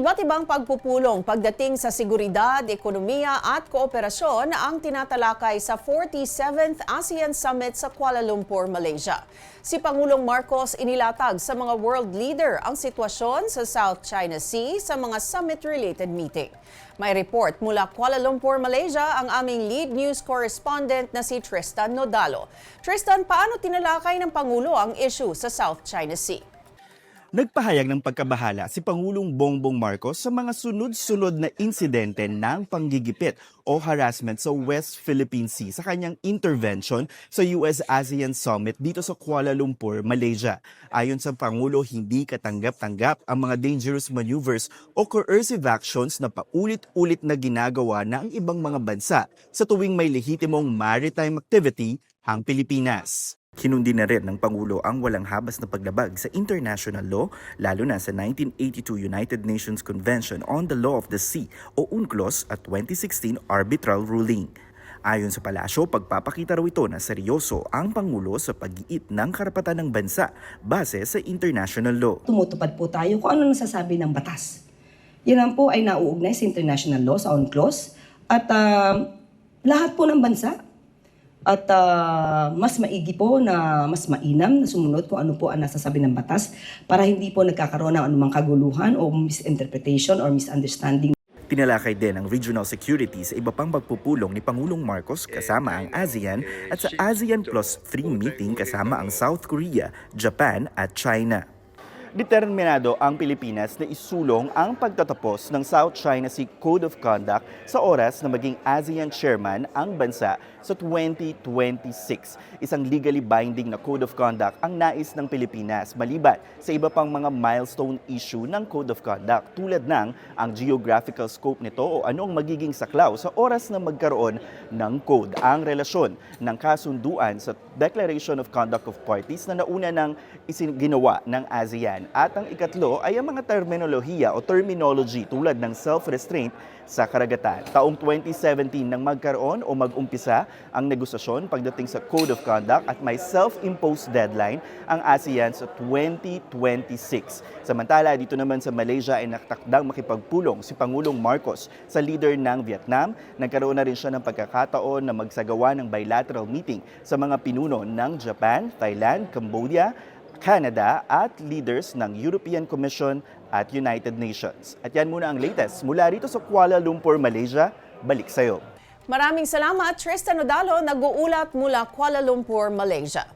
Iba't ibang pagpupulong pagdating sa seguridad, ekonomiya at kooperasyon ang tinatalakay sa 47th ASEAN Summit sa Kuala Lumpur, Malaysia. Si Pangulong Marcos inilatag sa mga world leader ang sitwasyon sa South China Sea sa mga summit-related meeting. May report mula Kuala Lumpur, Malaysia ang aming lead news correspondent na si Tristan Nodalo. Tristan, paano tinalakay ng Pangulo ang issue sa South China Sea? Nagpahayag ng pagkabahala si Pangulong Bongbong Marcos sa mga sunod-sunod na insidente ng panggigipit o harassment sa West Philippine Sea sa kanyang intervention sa US-ASEAN Summit dito sa Kuala Lumpur, Malaysia. Ayon sa Pangulo, hindi katanggap-tanggap ang mga dangerous maneuvers o coercive actions na paulit-ulit na ginagawa ng ibang mga bansa sa tuwing may lehitimong maritime activity ang Pilipinas. Kinundi na rin ng Pangulo ang walang habas na paglabag sa international law, lalo na sa 1982 United Nations Convention on the Law of the Sea o UNCLOS at 2016 arbitral ruling. Ayon sa palasyo, pagpapakita raw ito na seryoso ang Pangulo sa pag-iit ng karapatan ng bansa base sa international law. tumutupad po tayo kung ano nasasabi ng batas. Yan po ay nauugnay sa international law, sa UNCLOS, at ah, lahat po ng bansa at ah, mas maigi po na mas mainam na sumunod kung ano po ang nasasabi ng batas para hindi po nagkakaroon ng anumang kaguluhan o misinterpretation or misunderstanding Tinalakay din ang regional security sa iba pang pagpupulong ni Pangulong Marcos kasama ang ASEAN at sa ASEAN Plus 3 meeting kasama ang South Korea, Japan at China. Determinado ang Pilipinas na isulong ang pagtatapos ng South China Sea Code of Conduct sa oras na maging ASEAN chairman ang bansa sa 2026. Isang legally binding na Code of Conduct ang nais ng Pilipinas maliban sa iba pang mga milestone issue ng Code of Conduct tulad ng ang geographical scope nito o anong magiging saklaw sa oras na magkaroon ng code. Ang relasyon ng kasunduan sa Declaration of Conduct of Parties na nauna ng ginawa ng ASEAN. At ang ikatlo ay ang mga terminolohiya o terminology tulad ng self-restraint sa karagatan. Taong 2017 nang magkaroon o mag-umpisa ang negosasyon pagdating sa Code of Conduct at may self-imposed deadline ang ASEAN sa 2026. Samantala, dito naman sa Malaysia ay nakatakdang makipagpulong si Pangulong Marcos sa leader ng Vietnam. Nagkaroon na rin siya ng pagkakataon na magsagawa ng bilateral meeting sa mga pinuno ng Japan, Thailand, Cambodia, Canada at leaders ng European Commission at United Nations. At yan muna ang latest mula rito sa Kuala Lumpur, Malaysia. Balik sa'yo. Maraming salamat, Tristan Nodalo, nag-uulat mula Kuala Lumpur, Malaysia.